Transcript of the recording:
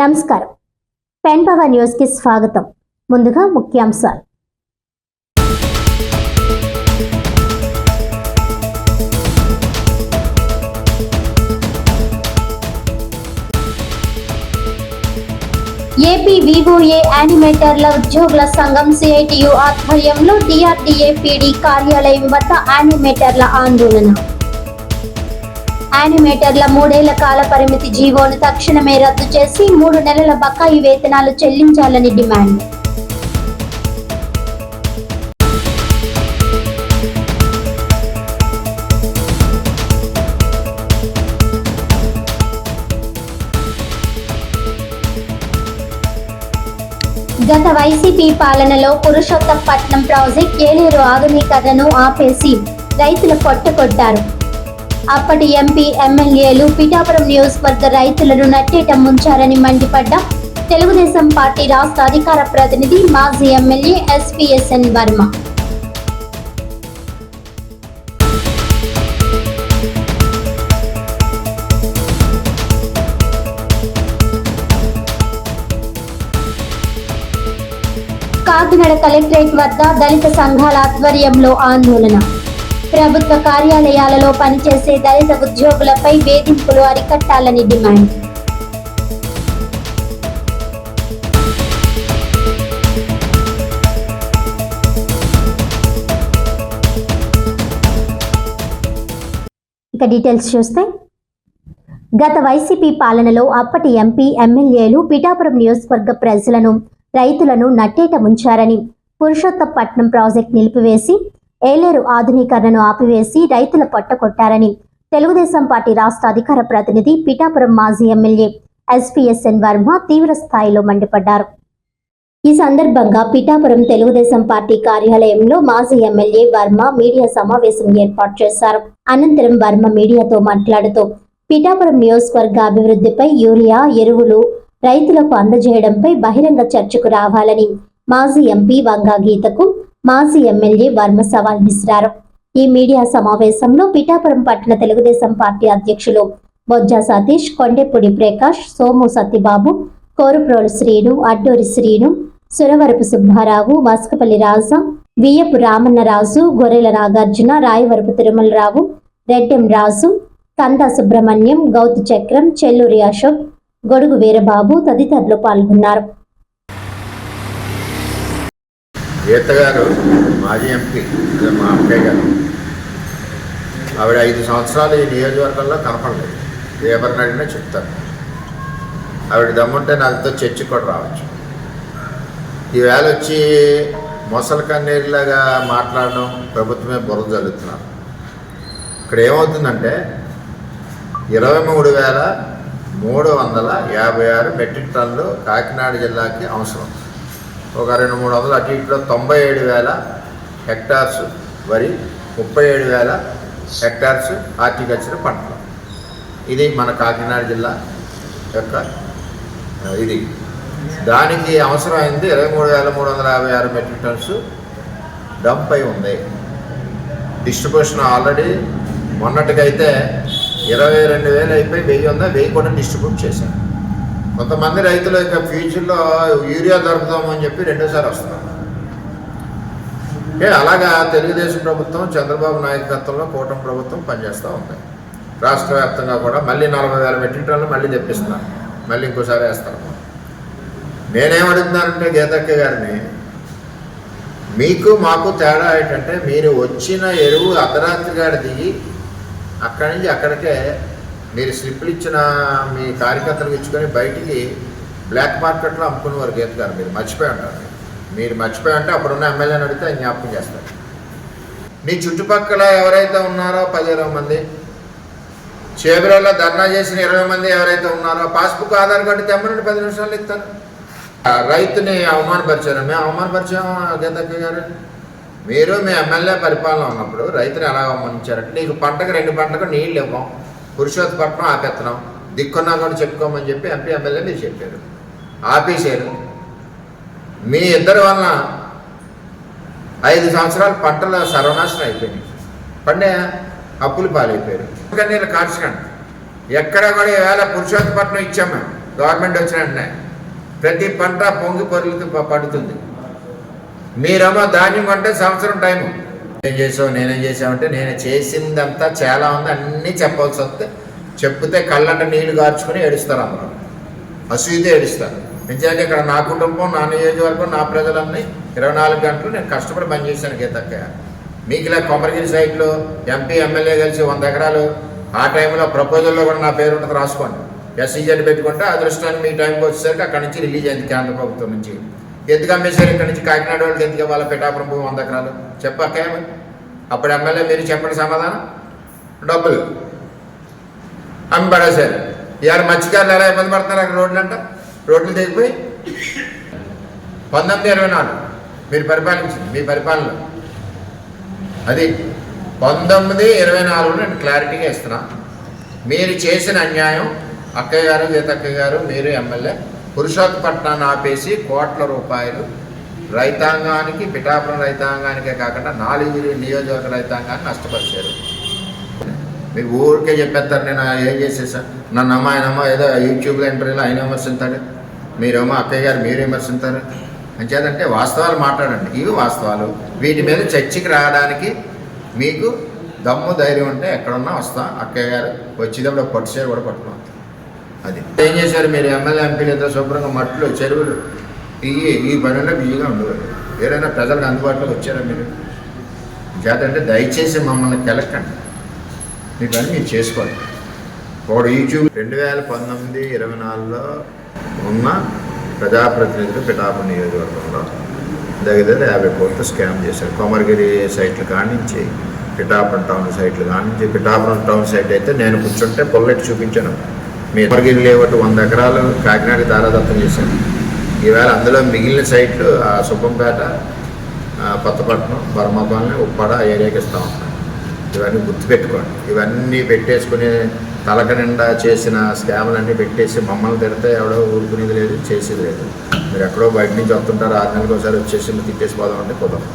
నమస్కారం. Pen power న్యూస్కి స్వాగతం. ముందుగా ముఖ్యాంశాలు. ఏపీ వివోఏ యానిమేటర్ల ఉద్యోగుల సంఘం సిఐటియు ఆధ్వర్యంలో డిఆర్డిఏ పీడీ కార్యాలయం వద్ద యానిమేటర్ల ఆందోళన. యానిమేటర్ల మూడేళ్ళ కాల పరిమితి జీవోను తక్షణమే రద్దు చేసి మూడు నెలల బకాయి వేతనాలు చెల్లించాలని డిమాండ్. గత వైసీపీ పాలనలో పురుషోత్తపట్నం ప్రాజెక్ట్ ఏలేరు ఆధునీకరణను ఆపేసి రైతులు కొట్టకొట్టారు అప్పటి ఎంపీ ఎమ్మెల్యేలు పిఠాపురం నియోజకవర్గ రైతులను నట్టేట ముంచారని మండిపడ్డ. తెలుగుదేశం పార్టీ రాష్ట్ర అధికార ప్రతినిధి మాజీ MLA SPSN Varma. Kakinada collectorate వద్ద దళిత సంఘాల ఆధ్వర్యంలో ఆందోళన. ప్రభుత్వ కార్యాలయాలలో పనిచేసే దళిత ఉద్యోగులపై వేధింపులు అరికట్టాలని డిమాండ్. ఇక డీటెయిల్స్ చూస్తే గత వైసీపీ పాలనలో అప్పటి ఎంపీ ఎమ్మెల్యేలు పిఠాపురం నియోజకవర్గ ప్రజలను రైతులను నట్టేట ముంచారని పురుషోత్తపట్నం ప్రాజెక్ట్ నిలిపివేసి ఏలేరు ఆధునీకరణను ఆపివేసి రైతుల పట్టకొట్టారని తెలుగుదేశం పార్టీ రాష్ట్ర అధికార ప్రతినిధి పిఠాపురం మాజీ ఎమ్మెల్యే ఎస్పీఎస్ఎన్ వర్మ తీవ్ర స్థాయిలో మండిపడ్డారు. ఈ సందర్భంగా పిఠాపురం తెలుగుదేశం పార్టీ కార్యాలయంలో మాజీ ఎమ్మెల్యే వర్మ మీడియా సమావేశం ఏర్పాటు చేశారు. అనంతరం వర్మ మీడియాతో మాట్లాడుతూ పిఠాపురం నియోజకవర్గ అభివృద్ధిపై యూరియా ఎరువులు రైతులకు అందజేయడంపై బహిరంగ చర్చకు రావాలని మాజీ ఎంపీ వంగా గీతకు మాజీ ఎమ్మెల్యే వర్మ సవాల్ విసిరారు. ఈ మీడియా సమావేశంలో పిఠాపురం పట్టణ తెలుగుదేశం పార్టీ అధ్యక్షులు బొజ్జా సతీష్ కొండెపూడి ప్రకాష్ సోము సత్యబాబు కోరుప్రోలు శ్రీను అడ్డూరి శ్రీను సురవరపు సుబ్బారావు మస్కపల్లి రాజా వియ్యపు రామన్నరాజు గొర్రెల నాగార్జున రాయవరపు తిరుమలరావు రెడ్డెం రాజు కంద సుబ్రహ్మణ్యం గౌతు చక్రం చెల్లూరి అశోక్ గొడుగు వీరబాబు తదితరులు పాల్గొన్నారు. గీత గారు మాజీ ఎంపీ అదే మా అక్కయ్య గారు. ఆవిడ ఐదు సంవత్సరాలు ఈ నియోజకవర్గంలో కనపడలేదు. ఎవరిని అడిగినా చెప్తారు. ఆవిడ దమ్ముంటే నాతో చర్చి కూడా రావచ్చు. ఈవేళ వచ్చి మొసలి కన్నీరులాగా మాట్లాడడం ప్రభుత్వమే బురద జరుగుతున్నారు ఇక్కడ ఏమవుతుందంటే ఇరవై మూడు వేల మూడు వందల యాభై ఆరు మెట్రిక్ టన్నులు కాకినాడ జిల్లాకి అవసరం. ఒక రెండు మూడు వందలు. అటు ఇట్లో తొంభై ఏడు వేల హెక్టార్స్ వరి ముప్పై ఏడు వేల హెక్టార్స్ హార్టికల్చర్ పంటలు. ఇది మన కాకినాడ జిల్లా యొక్క ఇది. దానికి అవసరమైంది ఇరవై మూడు వేల మూడు వందల యాభై ఆరు మెట్రిక్ టన్స్ డంప్ అయి ఉంది. డిస్ట్రిబ్యూషన్ ఆల్రెడీ మొన్నటికైతే ఇరవై రెండు వేలు అయిపోయి వెయ్యి ఉందా వెయ్యి కూడా డిస్ట్రిబ్యూట్ చేశారు. కొంతమంది రైతులు యొక్క ఫ్యూచర్లో యూరియా దొరుకుతామని చెప్పి రెండోసారి వస్తున్నాను ఏ అలాగా తెలుగుదేశం ప్రభుత్వం చంద్రబాబు నాయకత్వంలో కూటమి ప్రభుత్వం పనిచేస్తూ ఉంది. రాష్ట్ర వ్యాప్తంగా కూడా మళ్ళీ నలభై వేల మెట్రిక్ టన్నులు మళ్ళీ తెప్పిస్తున్నారు. మళ్ళీ ఇంకోసారి వేస్తారు. నేనేం అడుగుతున్నానంటే గీతక్క గారిని మీకు మాకు తేడా ఏంటంటే మీరు వచ్చిన ఎరువు అర్ధరాత్రి గారి దిగి అక్కడి నుంచి అక్కడికే మీరు స్లిప్లు ఇచ్చిన మీ కార్యకర్తలకు ఇచ్చుకొని బయటికి బ్లాక్ మార్కెట్లో అమ్ముకునేవారు గీత గారు. మీరు మర్చిపోయి ఉంటారు. మీరు మర్చిపోయి ఉంటే అప్పుడున్న ఎమ్మెల్యేని అడిగితే ఆయన జ్ఞాపకం చేస్తారు. మీ చుట్టుపక్కల ఎవరైతే ఉన్నారో పది ఇరవై మంది చేబిరాల్లో ధర్నా చేసిన ఇరవై మంది ఎవరైతే ఉన్నారో పాస్బుక్ ఆధార్ కార్డు తెమ్మనండి పది నిమిషాలు ఇస్తారు. రైతుని అవమానపరిచారు? మేము అవమానపరిచాము గీతక్క గారు. మీరు మీ ఎమ్మెల్యే పరిపాలన ఉన్నప్పుడు రైతుని ఎలా అవమానించారంటే నీకు పంటకు రెండు పంటకు నీళ్ళు ఇవ్వం. పురుషోత్పట్నం ఆపెత్తనం దిక్కున్నా కూడా చెప్పుకోమని చెప్పి ఎంపీ ఎమ్మెల్యే మీరు చెప్పారు. ఆపేశారు. మీ ఇద్దరి వలన ఐదు సంవత్సరాలు పంటల సర్వనాశనం అయిపోయినాయి. పండే అప్పులు పాలైపోయారు. నేను కనచకండి ఎక్కడ కూడా ఈవేళ పురుషోత్పట్నం ఇచ్చాం మేము గవర్నమెంట్ వచ్చిన వెంటనే ప్రతి పంట పొంగి పొరులుతూ పడుతుంది. మీరేమో ధాన్యం కొంటే సంవత్సరం టైము. ఏం చేసావు నేనేం చేసావంటే నేను చేసిందంతా చాలా ఉంది అన్నీ చెప్పాల్సి వస్తే చెప్తే కళ్ళంట నీళ్ళు గార్చుకుని ఏడుస్తారు అందరూ. అసూయితే ఏడుస్తారు. నిజానికి ఇక్కడ నా కుటుంబం నా నియోజకవర్గం నా ప్రజలన్నీ ఇరవై నాలుగు గంటలు నేను కష్టపడి పనిచేశాను గీతక్కయ్య మీకు ఇలా కొమరగిరి సైట్లో ఎంపీ ఎమ్మెల్యే కలిసి వంద ఎకరాలు ఆ టైంలో ప్రపోజల్లో కూడా నా పేరు ఉంటుంది రాసుకోండి. ఎస్సీజెడ్ పెట్టుకుంటే అదృష్టాన్ని మీ టైంకి వచ్చేసరికి అక్కడి నుంచి రిలీజ్ అయింది కేంద్ర ప్రభుత్వం నుంచి. ఎందుకు అమ్మేశారు? ఇక్కడ నుంచి కాకినాడ వాళ్ళకి ఎందుకు ఇవ్వాలి? పిఠాపురం భూమి వంద ఎకరాలు. చెప్పకే అప్పుడు ఎమ్మెల్యే మీరు చెప్పండి సమాధానం. డబ్బులు. అమ్మి పడేశారు. ఇవాళ మత్స్యకారులు ఎలా ఇబ్బంది పడుతున్నారు అక్కడ రోడ్లు అంట రోడ్లు తెగిపోయి? పంతొమ్మిది ఇరవై నాలుగు. మీరు పరిపాలించింది మీ పరిపాలన అది పంతొమ్మిది ఇరవై నాలుగు నేను క్లారిటీగా ఇస్తున్నా. మీరు చేసిన అన్యాయం అక్కయ్య గారు గీతక్కయ్య గారు మీరు ఎమ్మెల్యే పురుషోత్పట్నాన్ని ఆపేసి కోట్ల రూపాయలు రైతాంగానికి పిఠాపురం రైతాంగానికే కాకుండా నాలుగు నియోజకవర్గ రైతాంగాన్ని నష్టపరిచారు. మీరు ఊరికే చెప్పేస్తారు నేను ఏం చేసేసా? నన్ను అమ్మ ఏదో యూట్యూబ్లో ఇంటర్వ్యూలో ఆయన విమర్శించాడు. మీరేమో అక్కయ్య గారు మీరు విమర్శించారు. అంచేదంటే వాస్తవాలు మాట్లాడండి. ఇవి వాస్తవాలు. వీటి మీద చర్చకి రావడానికి మీకు దమ్ము ధైర్యం ఉంటే ఎక్కడున్నా వస్తాం. అక్కయ్య గారు వచ్చేటప్పుడు ఒక కూడా పట్టుకున్నాం అది. ఏం చేశారు మీరు? ఎమ్మెల్యే ఎంపీలు ఏదో శుభ్రంగా మట్లు చెరువులు ఇవి ఈ పనుల్లో బిజీగా ఉండేవారు. ఏదైనా ప్రజలకు అందుబాటులోకి వచ్చారా మీరు? చేతంటే దయచేసి మమ్మల్ని కెలక్కండి. మీ పని మీరు చేసుకోండి. ఒకడు యూట్యూబ్ రెండు వేల పంతొమ్మిది ఇరవై నాలుగులో ఉన్న ప్రజాప్రతినిధులు పిఠాపురం నియోజకవర్గంలో దగ్గర దగ్గర యాభై కోట్లు స్కామ్ చేశారు. కొమరగిరి సైట్లు కానించి పిఠాపురం టౌన్ సైట్లు కానించి పిఠాపురం టౌన్ సైట్ అయితే నేను కూర్చుంటే పొల్లెట్ చూపించాను. మీ కొమరగిరి వంద ఎకరాలు కాకినాడ దారాదత్తం చేశాను. ఈవేళ అందులో మిగిలిన సైట్లు ఆ సుబ్బంపేట కొత్తపట్నం బర్మాపాలని ఉప్పాడ ఆ ఏరియాకి ఇస్తూ ఉంటాం ఇవన్నీ గుర్తుపెట్టుకోండి ఇవన్నీ పెట్టేసుకుని తలక నిండా చేసిన స్కామ్లన్నీ పెట్టేసి మమ్మల్ని తిడితే ఎవడో ఊరుకునేది లేదు చేసేది లేదు. మీరు ఎక్కడో బయట నుంచి వస్తుంటారు ఆరు నెలలకు ఒకసారి వచ్చేసి తిట్టేసి పోదామంటే కుదరదు.